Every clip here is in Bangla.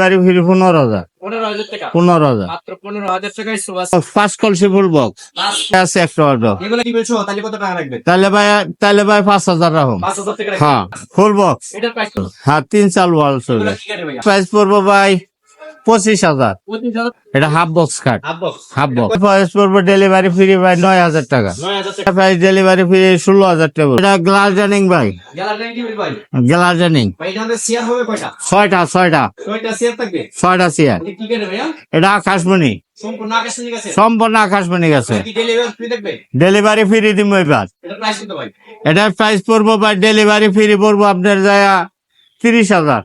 বাড়ি ফিরি পনেরো হাজার। পনেরো হাজার পাঁচ কলসি ফুল বক্স। আছে একটা অর্ডার তাহলে ভাই তাহলে ভাই পাঁচ হাজার রাখুন। হ্যাঁ ফুল বক্স হ্যাঁ তিন চাল ওয়াল ভাইয়া? প্রাইস পড়ব ভাই পঁচিশ হাজার। এটা হাফ বক্স কাট হাফ বক্স হাফ প্রাইস পড়ব ডেলিভারি ফ্রি ভাই নয় হাজার টাকা। প্রাইস ডেলিভারি ফ্রি ষোলো হাজার টাকা এটা গ্লাস জানিং ভাই। গ্লাস জানিং এটা ছয়টা ছয়টা। ছয়টা চেয়ার এটা কি কাটে আকাশমণি। সম্পূর্ণ আকাশমণি গেছে? ডেলিভারি ফ্রি দিব এবার। এটা এটার প্রাইস পড়ব বা ডেলিভারি ফ্রি পড়ব আপনার যায় তিরিশ হাজার।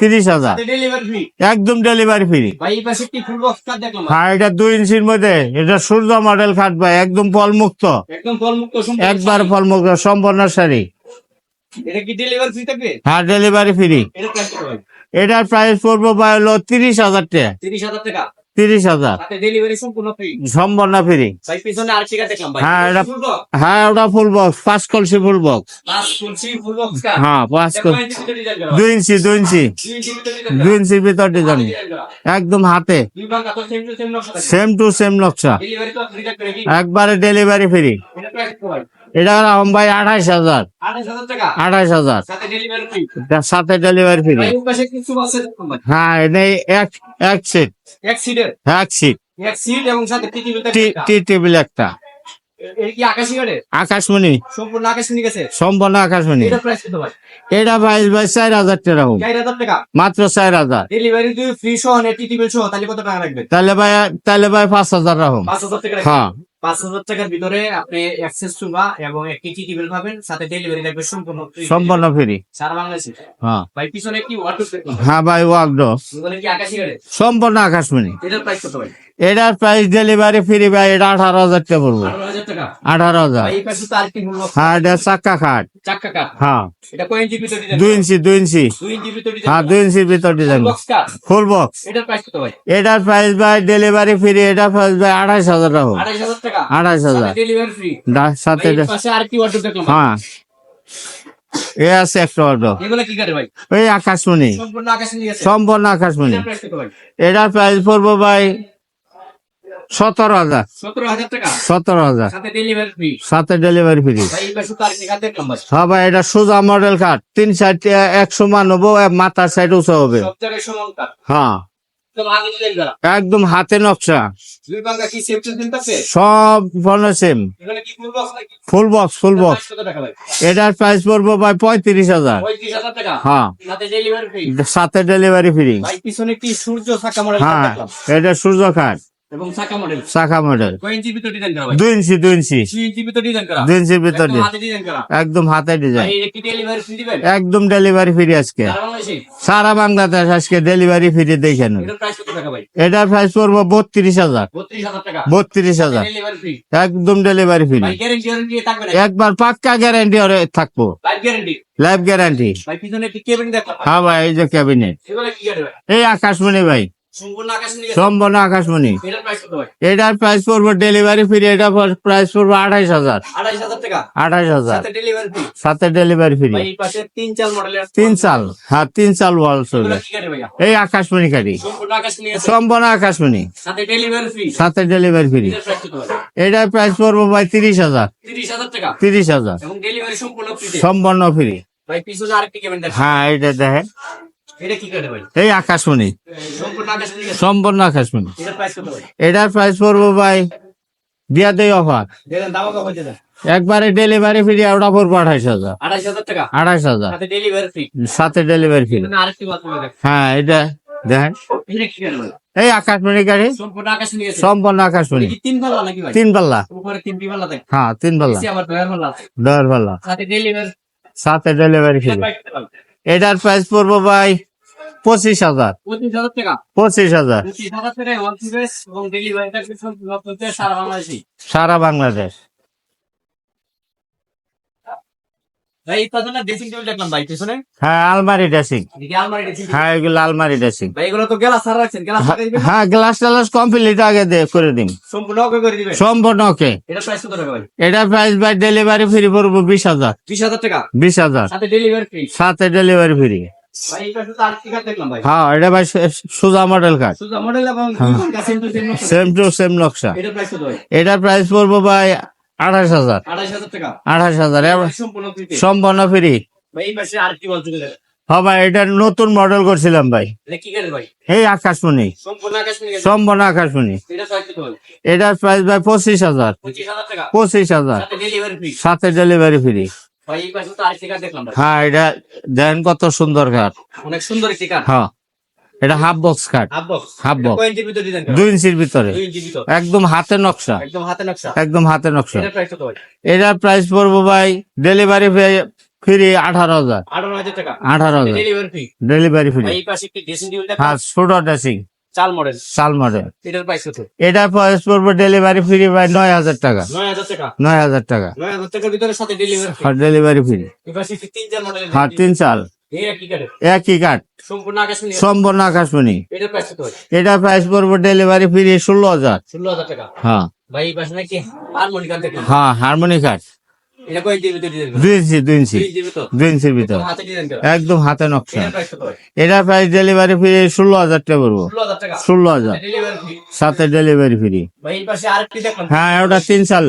তিরিশ হাজার একদম ডেলিভারি ফ্রি হ্যাঁ এটা দুই ইঞ্চির মধ্যে। এটা সূর্য মডেল খাট ভাই একদম ফলমুক্ত। একবার ফলমুক্ত সম্পূর্ণ শাড়ি। এটা ডেলিভারি ফ্রি হ্যাঁ ডেলিভারি ফ্রি এটার প্রাইস পড়ব ভাই হলো তিরিশ হাজার টাকা। তিরিশ হাজার টাকা। তিরিশ হাজার। সম্পূর্ণ ফ্রি হ্যাঁ, এটা- হ্যাঁ ওটা ফুল বক্স পাঁচ কলসি ফুল বক্স হ্যাঁ পাঁচ দুই ইঞ্চি দুই ইঞ্চি দুই ইঞ্চি ভিতরে ডিজাইন একদম হাতে। সেম টু সেম নকশা একবারে ডেলিভারি ফ্রি এটা ভাই আঠাইশ হাজার। আঠাইশ হাজার সাথে ডেলিভারি ফ্রি হ্যাঁ এটা এক এক সিট এক সিটের এক সিট এক সিট এবং সাথে টি টি টেবিল একটা। আকাশমণি। সম্পূর্ণ আকাশ গেছে? সম্পূর্ণ আকাশমণি। এটা ভাই? ভাই চার হাজার টাকা মাত্র চার হাজার। ডেলিভারি ফ্রি সহ নেট টিটি সহ তাহলে কত টাকা রাখবেন? তাহলে ভাই তাহলে ভাই পাঁচ হাজার রাখুন পাঁচ হাজার টাকা হ্যাঁ। পাঁচ হাজার টাকার ভিতরে আপনি অ্যাক্সেস সুবা এবং একটি টেবিল পাবেন সাথে ডেলিভারি লাগবে সম্পূর্ণ সম্পূর্ণ ফ্রি সারা বাংলাদেশে? হ্যাঁ। ভাই পিছনে কি ওয়াটার হ্যাঁ ভাই ওয়াকডো বলে কি আকাশি গাড়ে? সম্পূর্ণ আকাশমণি। এটার প্রাইস কত ভাই? এটার প্রাইস ডেলিভারি ফ্রি ভাই এটা আঠারো হাজার টাকা পড়ব। টাকা। আঠারো হাজার। হ্যাঁ এটা চাক্কা খাট। চাক্কা কাঠ হ্যাঁ। এটা কয় ইঞ্চি ভিতরে ডিজাইন? দুই ইঞ্চি দুই ইঞ্চি। দুই ইঞ্চি ভিতরে হ্যাঁ দুই ইঞ্চির ভিতর ডিজাইন। ফুল বক্স এটার প্রাইস কত ভাই? এটার প্রাইস ভাই ডেলিভারি ফ্রি এটার প্রাইস ভাই আঠাইশ হাজার টাকা। হাজার ডেলিভারি ফ্রি সাথে দেখলাম হ্যাঁ। এ আছে একটা অর্ডার এগুলো কি কাটে ভাই? ওই আকাশমণি। সম্পূর্ণ আকাশ সম্পূর্ণ আকাশমণি। এটার প্রাইস পড়ব ভাই সতেরো হাজার। সতেরো হাজার সাথে ডেলিভারি ফ্রি সবাই এটা সোজা মডেল কাঠ তিন সাইড একশো মান হব মাথার সাইড উঁচা হবে। হ্যাঁ। একদম হাতে নকশা। সব ফোনে same full box full box এটার প্রাইস পড়ব ভাই পঁয়ত্রিশ হাজার। হ্যাঁ। সাথে ডেলিভারি ফ্রি হ্যাঁ এটা সূর্য খাট এবং শাখা মডেল। শাখা মডেল। কয় ইঞ্চি ভিতরে ডিজাইন করা ভাই? দুই ইঞ্চি দুই ইঞ্চি। দুই ইঞ্চি ভিতরে ডিজাইন করা? দুই ইঞ্চির ভিতর দিয়ে হাতে ডিজাইন করা। একদম হাতে ডিজাইন ভাই একটি ডেলিভারি ফ্রি দিবেন? একদম ডেলিভারি ফ্রি আজকে। সারা বাংলাদেশে? আজকে ডেলিভারি ফ্রি দেখেন এটার প্রাইস কত টাকা ভাই? এটার প্রাইস পড়ব বত্রিশ হাজার। বত্রিশ হাজার টাকা। বত্রিশ হাজার। ডেলিভারি ফ্রি একদম ডেলিভারি ফ্রি ভাই গ্যারেন্টি গ্যারেন্টি থাকবে না। একবার পাক্কা গ্যারান্টি থাকব। লাইফ গ্যারেন্টি লাইফ গ্যারান্টি ভাই পিছনে কেবিন হ্যাঁ ভাই এই যে ক্যাবিনেট এগুলো কি গাড়ি ভাই? এই আকাশমণি ভাই। সম্পূর্ণ আকাশমণি এটার প্রাইস পড়ব ডেলিভারি ফ্রি এটা প্রাইস পড়ব আঠাইশ হাজার। আঠাইশ হাজার সাথে ডেলিভারি ফ্রি তিন চাল হ্যাঁ তিন চাল ওয়াল চলবে। এই আকাশমণি গাড়ি সম্পূর্ণ আকাশমণি সাথে ডেলিভারি ফ্রি এটার প্রাইস পড়ব ভাই তিরিশ হাজার। তিরিশ হাজার টাকা? তিরিশ হাজার। এবং ডেলিভারি সম্পূর্ণ ফ্রি হ্যাঁ এটা দেখেন। এই আকাশমণি। সম্পূর্ণ আকাশমণি এটার প্রাইস পড়ব ভাই দিয়া দেই অফার। একবারে ডেলিভারি ফ্রি ওটা পড়ব আঠাইশ হাজার। আঠাইশ হাজার সাথে ডেলিভারি ফ্রি হ্যাঁ এটা দেখেন। এই আকাশমণি গাড়ি। সম্পূর্ণ আকাশমণি তিন পাল্লা হ্যাঁ তিন পাল্লা নিচে পাল্লা দশ পাল্লা। ডেলিভারি সাথে ডেলিভারি ফ্রি এটার প্রাইস পড়ব ভাই পঁচিশ হাজার। পঁচিশ হাজার টাকা? পঁচিশ হাজার। পঁচিশ হাজার টাকায় এবং ডেলিভারি সারা বাংলাদেশি? সারা বাংলাদেশ। ভাই এই পাশে না ড্রেসিং টেবিল দেখলাম ভাই পিছনে। হ্যাঁ আলমারি ড্রেসিং আলমারি ড্রেসিং হ্যাঁ এগুলো আলমারি ড্রেসিং ভাই এগুলো তো গেলা সারা রাখছেন গেলা হ্যাঁ গ্লাস টালাস কমপ্লিট আগে দে করে দিন সম্পূর্ণ ওকে করে দিবেন? সম্পূর্ণ ওকে এটা প্রাইস কত টাকা ভাই? এটার প্রাইস ভাই ডেলিভারি ফ্রি পড়ব টাকা? ডেলিভারি ফ্রি সাথে ডেলিভারি ফ্রি হ্যাঁ এটা ভাই মডেল কার্ড সুজা মডেল এবং। সেম টু সেম নকশা। এটার প্রাইস পড়ব ভাই আঠাশ হাজার। আঠাশ হাজার সম্পূর্ণ ফ্রি হ্যাঁ ভাই এটা নতুন মডেল করছিলাম ভাই। এই আকাশমণি। সম্পূর্ণ আকাশমণি এটার প্রাইস ভাই পঁচিশ হাজার। পঁচিশ হাজার সাথে ডেলিভারি ফ্রি হ্যাঁ এটা দেন কত সুন্দর কাঠ অনেক সুন্দর একটি কাঠ হ্যাঁ এটা হাফ বক্স কাঠ হাফ বক্স দুই ইঞ্চির ভিতরে। একদম হাতে নকশা। একদম হাতে নকশা। একদম হাতে নকশা। এটার প্রাইস পড়ব ভাই ডেলিভারি ফ্রি আঠারো হাজার। আঠারো হাজার ডেলিভারি ফ্রি ডেলিভারি ফ্রি হ্যাঁ ছোট ড্রেসিং চাল মডেল চাল মডেল এটার প্রাইস কত? এটার প্রাইস পড়ব ডেলিভারি ফ্রি ভাই নয় হাজার টাকা। নয় হাজার টাকা? নয় হাজার টাকা। নয় হাজার টাকার ভিতরে সাথে ডেলিভারি ফ্রি আর ডেলিভারি ফ্রি এই পাশে তিন চার মডেল হ্যাঁ তিন চাল। একই কাঠ সম্পূর্ণ আকাশমণি এটার প্রাইস পড়ব ডেলিভারি ফ্রি ষোলো হাজার। ষোলো হাজার টাকা? হ্যাঁ। ভাই হ্যাঁ হারমোনি দুই ইঞ্চি দুই ইঞ্চি। দুই ইঞ্চির ভিতর? দুই একদম হাতে নকশা। এটার প্রাইস ডেলিভারি ফ্রি ষোলো হাজার টাকা পড়ব। ষোলো সাথে ডেলিভারি ফ্রি হ্যাঁ ওটা তিন সাল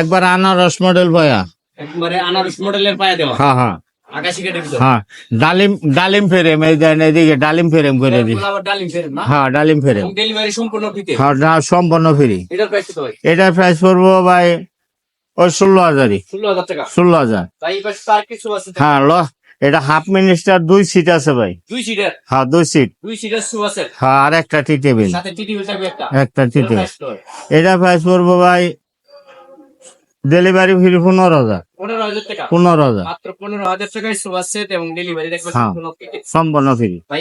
একবার আনারস মডেল বয়া একবারে আনারস মডেলের পায়ে দেওয়া। হ্যাঁ হ্যাঁ। হ্যাঁ। ডালিম ডালিম ফেরেম এই দেন এদিকে ডালিম ফেরেম করে না? হ্যাঁ ডালিম ফেরেম। সম্পূর্ণ হ্যাঁ সম্পন্ন ফ্রি এটার প্রাইস কত এটার প্রাইস পড়ব ভাই ওই ষোলো হাজারই। ষোলো হাজার হ্যাঁ ল এটা হাফ মিনিস্টার দুই সিট আছে ভাই। দুই সিট হ্যাঁ দুই সিট। দুই সিট আছে। হ্যাঁ আর একটা টি টেবিল। একটা। টি টেবিল? এটা প্রাইস পড়ব ভাই ডেলিভারি ফ্রি পনেরো হাজার। হাজার টাকা। পনেরো হাজার। মাত্র পনেরো হাজার টাকায় সোফা সেট এবং ডেলিভারি দেখবে হ্যাঁ। সম্পূর্ণ ফ্রি ভাই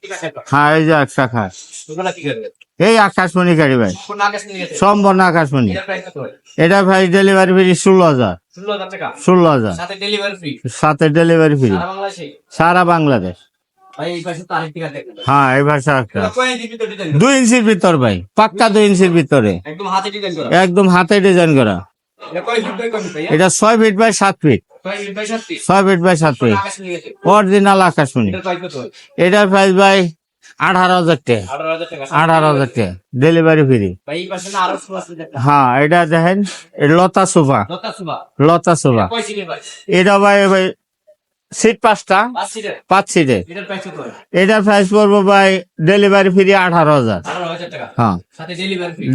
কি? হ্যাঁ এই যে একটা খায়। ওগুলা কি করবে এই আকাশমণি গাড়ি ভাই। কোন আকাশ নিয়ে গেছে সম্পন্ন আকাশমণি। এটার প্রাইস কত ভাই? এটা প্রাইস ডেলিভারি ফ্রি ষোলো হাজার। ষোলো হাজার টাকা? ষোলো হাজার। সাথে ডেলিভারি ফ্রি সাথে ডেলিভারি ফ্রি সারা বাংলাদেশে? সারা বাংলাদেশ। ভাই এই পাশে তো আরেকটি কাঠ হ্যাঁ এই ভাষা একটা দুই ইঞ্চির ভিতর ভাই। পাক্কা দুই ইঞ্চির ভিতরে। একদম হাতে ডিজাইন করা। একদম হাতে ডিজাইন করা। এটা এটা ছয় ফিট বাই সাত ফিট। কয় ফিট বাই সাত ফিট? ছয় ফিট বাই সাত ফিট। অরিজিনাল আকাশমণি। এটার প্রাইস বাই আঠারো হাজার টাকা। আঠারো হাজার টাকা ডেলিভারি ফ্রি হ্যাঁ এটা দেখেন লতা সোফা লতা সোফা এটা ভাই ভাই সিট পাঁচটা? পাঁচ সিটের এটার প্রাইস পড়ব ভাই ডেলিভারি ফ্রি আঠারো হাজার। হ্যাঁ।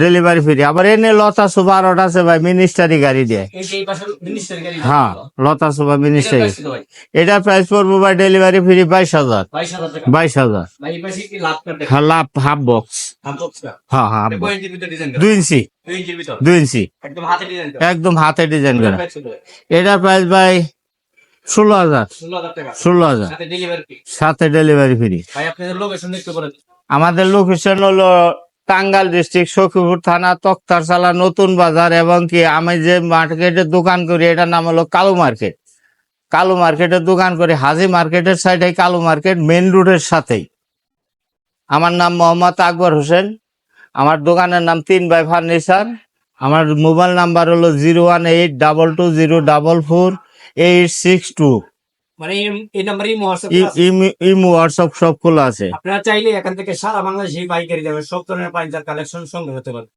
ডেলিভারি ফ্রি আবার এনে লতা ওটা আছে ভাই মিনিস্টারি গাড়ি দিয়ে। হ্যাঁ লতা এটার মিনিস্টারি এটার প্রাইস পড়ব ভাই ডেলিভারি ফ্রি বাইশ হাজার। বাইশ হাজার হ্যাঁ লাভ হাফ বক্স হ্যাঁ হ্যাঁ দুই ইঞ্চি দুই ইঞ্চি একদম হাতে ডিজাইন করা। এটার প্রাইস ভাই ষোলো হাজার। ষোলো হাজার সাথে ডেলিভারি ফ্রি আমাদের লোকেশন হলো টাঙ্গাল ডিস্ট্রিক্ট সখীপুর থানা তক্তারসালা নতুন বাজার এবং কি আমি যে মার্কেটের দোকান করি এটার নাম হলো কালো মার্কেট কালো মার্কেটের দোকান করি হাজি মার্কেটের সাইডে কালো মার্কেট মেন রোডের সাথেই। আমার নাম মোহাম্মদ আকবর হোসেন। আমার দোকানের নাম তিন বাই ফার্নিচার। আমার মোবাইল নাম্বার হলো zero one eight double two zero double four eight six two মানে এই- এই নাম্বারই মহাসব ইমো হোয়াটসঅ্যাপ সব খোলা আছে। আপনারা চাইলে এখান থেকে সারা বাংলাদেশে বাইকের যাবে। সব ধরনের পাঞ্জার কালেকশন সংগ্রহ হতে পারে।